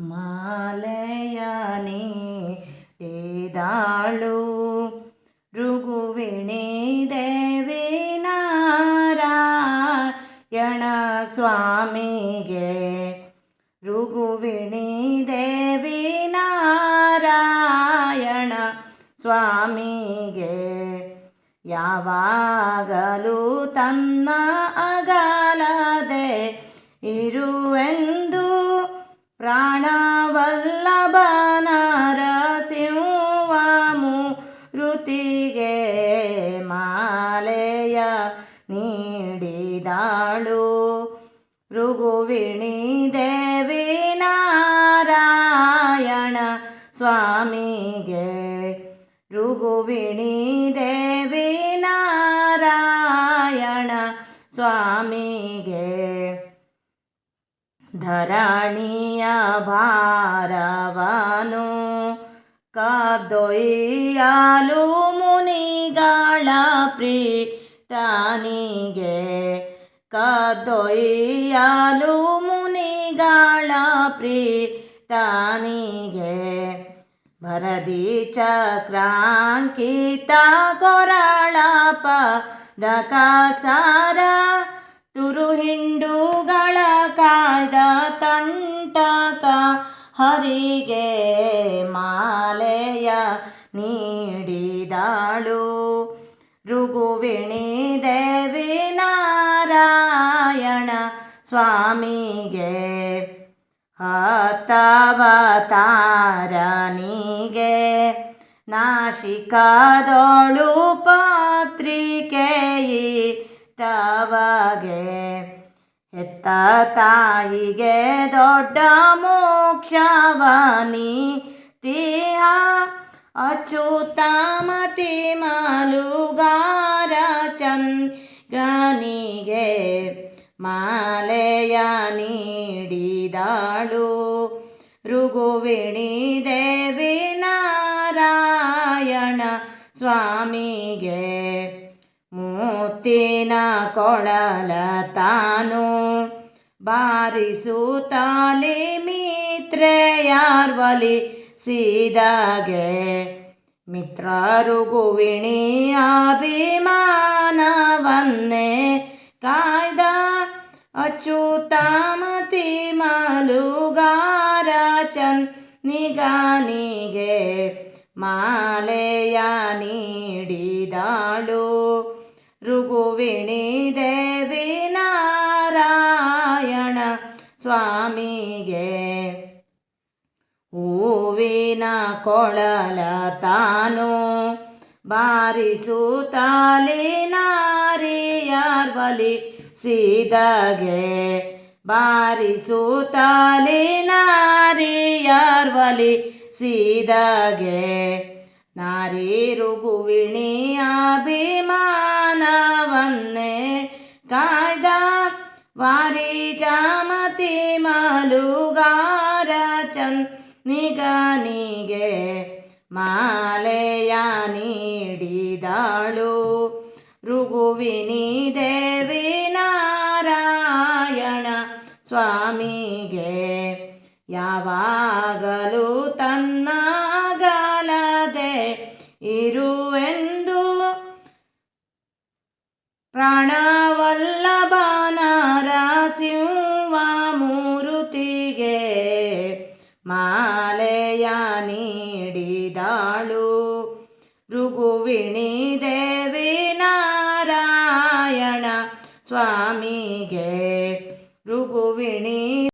ಮಾಲೆಯ ಏದಾಳು ಋಗುವಿಣಿ ದೇವಿ ನಾರಾಯಣ ಸ್ವಾಮಿಗೆ. ಋಗುವಿಣಿ ದೇವಿ ನಾರಾಯಣ ಸ್ವಾಮಿಗೆ. ಯಾವಾಗಲೂ ತನ್ನ ಪ್ರಾಣವಲ್ಲಭನರಸಿಂಹಮೂರುತಿಗೆ ಮಾಲೆಯ ನೀಡಿದಾಳು. ಋಗುವಿಣಿ ದೇವಿ ನಾರಾಯಣ ಸ್ವಾಮಿಗೆ ಋಗುವಿಣಿ ದೇವಿ ನಾರಾಯಣ ಸ್ವಾಮಿಗೆ ಧರಣಿಯ ಭಾರವನು ಕದ್ದೊಯ್ಯಲು ಮುನಿಗಳ ಪ್ರೀತನಿಗೆ ಕದ್ದೊಯ್ಯಲು ಮುನಿಗಳ ಪ್ರೀತನಿಗೆ ಭರದಿ ಚಕ್ರಾಂಕಿತ ಕೊರಳಪ ದಕಾಸಾರ ತುರು ಹರಿಗೆ ಮಾಲೆಯ ನೀಡಿದಾಳು. ರುಗುವಿಣಿ ದೇವಿ ನಾರಾಯಣ ಸ್ವಾಮಿಗೆ ಹತ್ತವತಾರನಿಗೆ ನಾಶಿಕದೊಳು ಪಾತ್ರಿಕೇಯಿ ತವಗೆ. ಹೆತ್ತ ತಾಯಿಗೆ ದೊಡ್ಡ ಮೋಕ್ಷವಾನಿ. ತೀಹ ಅಚ್ಯುತಾಮತಿ ಮಾಲುಗಾರ ಚಂಗನಿಗೆ ಮಾಲೆಯ ನೀಡಿದಾಳು. ಋಗುವಿಣಿ ದೇವಿ ನಾರಾಯಣ ಸ್ವಾಮಿಗೆ ಮುತ್ತಿನ ಕೊಳಲ ತಾನು ಬಾರಿಸುತ್ತಾಲಿ ಮಿತ್ರೆಯಾರ್ವಲಿ ಸೀದಾಗೆ? ಮಿತ್ರರು ಗುವಿಣಿ ಅಭಿಮಾನವನ್ನೇ ಕಾಯ್ದ ಅಚ್ಯುತಾಮತಿ ಮಲುಗಾರ ಚನ್ ನಿಗಾನಿಗೆ ಮಾಲೆಯ ನೀಡಿದಾಳು. ಋಗುವಿಣಿ ದೇವಿ ನಾರಾಯಣ ಸ್ವಾಮಿಗೆ ಹೂವಿನ ಕೊಳಲ ತಾನು ಬಾರಿಸುತ್ತಾಲಿ ನಾರಿಯಾರ್ವಲಿ ಸೀದಗೆ ಬಾರಿಸುತ್ತಾಲಿ ನಾರಿಯಾರ್ವಲಿ ಸೀದಗೆ ನಾರಿ ಋಗುವಿಣಿ ಅಭಿಮಾನವನ್ನೇ ಕಾಯ್ದ ವಾರಿ ಜಾಮತಿ ಮಾಲುಗಾರ ಚನ್ ನಿಗನಿಗೆ ಮಾಲೆಯ ನೀಡಿದಾಳು. ಋಗುವಿನಿ ದೇವಿ ನಾರಾಯಣ ಸ್ವಾಮಿಗೆ ಯಾವಾಗಲೂ ತನ್ನ ಇರುವೆಂದು ಪ್ರಾಣವಲ್ಲಭನರಸಿಂಹಮೂರುತಿಗೆ ಮಾಲೆಯ ನೀಡಿದಾಳು. ಋಗುವಿಣಿ ದೇವಿ ನಾರಾಯಣ ಸ್ವಾಮಿಗೆ